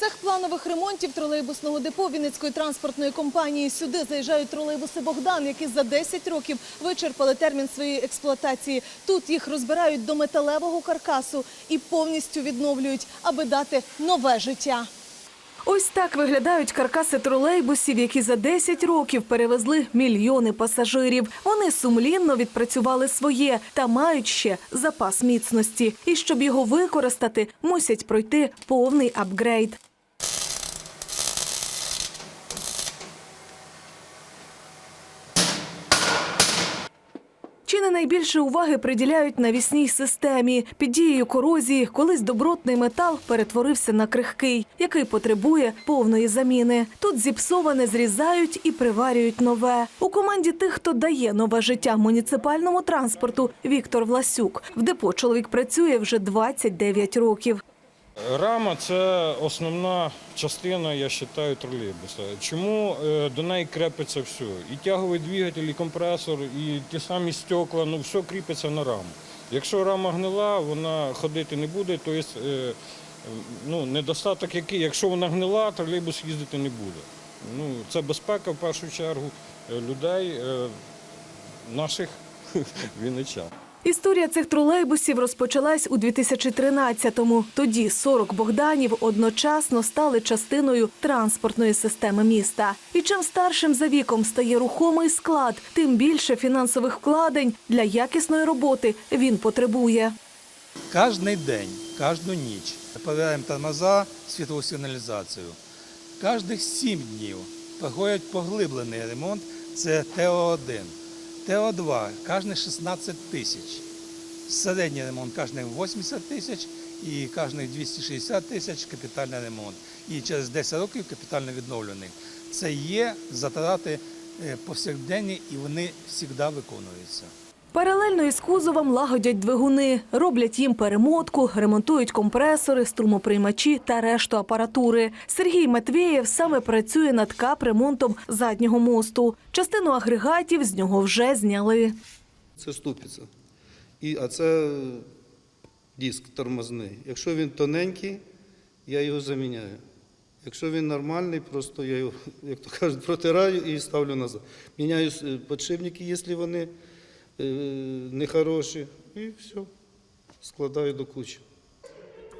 Цех планових ремонтів тролейбусного депо Вінницької транспортної компанії. Сюди заїжджають тролейбуси Богдан, які за 10 років вичерпали термін своєї експлуатації. Тут їх розбирають до металевого каркасу і повністю відновлюють, аби дати нове життя. Ось так виглядають каркаси тролейбусів, які за 10 років перевезли мільйони пасажирів. Вони сумлінно відпрацювали своє та мають ще запас міцності. І щоб його використати, мусять пройти повний апгрейд. Найбільше уваги приділяють навісній системі? Під дією корозії колись добротний метал перетворився на крихкий, який потребує повної заміни. Тут зіпсоване зрізають і приварюють нове. У команді тих, хто дає нове життя муніципальному транспорту, Віктор Власюк. В депо чоловік працює вже 29 років. Рама це основна частина, я вважаю, тролейбуса. Чому е, до неї крепиться все? І тяговий двигатель, і компресор, і ті самі стекла, ну все кріпиться на раму. Якщо рама гнила, вона ходити не буде, то є е, ну, недостаток який, якщо вона гнила, тролейбус їздити не буде. Ну, це безпека в першу чергу е, людей, наших вінничан. Історія цих тролейбусів розпочалась у 2013-му. Тоді 40 Богданів одночасно стали частиною транспортної системи міста. І чим старшим за віком стає рухомий склад, тим більше фінансових вкладень для якісної роботи він потребує. Кожний день, кожну ніч проверяємо тормоза, світлову сигналізацію. Кожних 7 днів проходять поглиблений ремонт, це ТО-1. ТО-2 кожен 16 тисяч. Середній ремонт кожен 80 тисяч і кожен 260 тисяч капітальний ремонт. І через 10 років капітально відновлений. Це є затрати е, повсякденні і вони завжди виконуються. Паралельно із кузовом лагодять двигуни, роблять їм перемотку, ремонтують компресори, струмоприймачі та решту апаратури. Сергій Матвєєв саме працює над капремонтом заднього мосту. Частину агрегатів з нього вже зняли. Це ступиця. А це диск тормозний. Якщо він тоненький, я його заміняю. Якщо він нормальний, просто я його, як то кажуть, протираю і ставлю назад. Міняю підшипники, якщо вони нехороші, і все, складаю до кучі.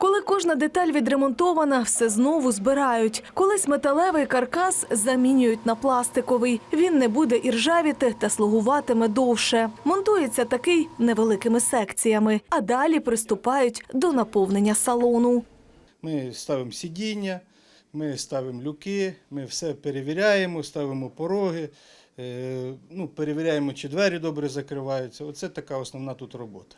Коли кожна деталь відремонтована, все знову збирають. Колись металевий каркас замінюють на пластиковий. Він не буде іржавіти та слугуватиме довше. Монтується такий невеликими секціями, а далі приступають до наповнення салону. Ми ставимо сидіння, ми ставимо люки, ми все перевіряємо, ставимо пороги, е, ну, перевіряємо, чи двері добре закриваються. Оце така основна тут робота.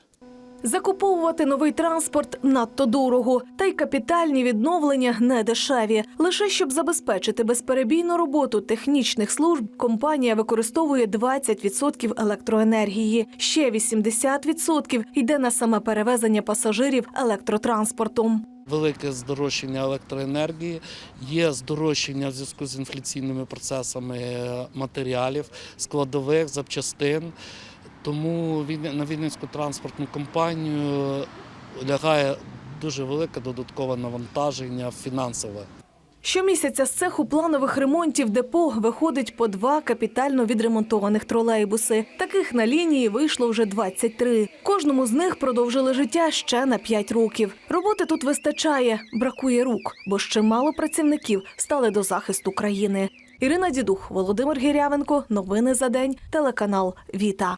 Закуповувати новий транспорт надто дорого, та й капітальні відновлення не дешеві. Лише щоб забезпечити безперебійну роботу технічних служб, компанія використовує 20% електроенергії. Ще 80% йде на саме перевезення пасажирів електротранспортом. Велике здорожчання електроенергії, є здорожчання в зв'язку з інфляційними процесами матеріалів, складових, запчастин. Тому на Вінницьку транспортну компанію лягає дуже велике додаткове навантаження фінансове. Щомісяця з цеху планових ремонтів депо виходить по два капітально відремонтованих тролейбуси. Таких на лінії вийшло вже 23. Кожному з них продовжили життя ще на 5 років. Роботи тут вистачає, бракує рук, бо ще мало працівників стали до захисту країни. Ірина Дідух, Володимир Гірявенко. Новини за день. Телеканал Віта.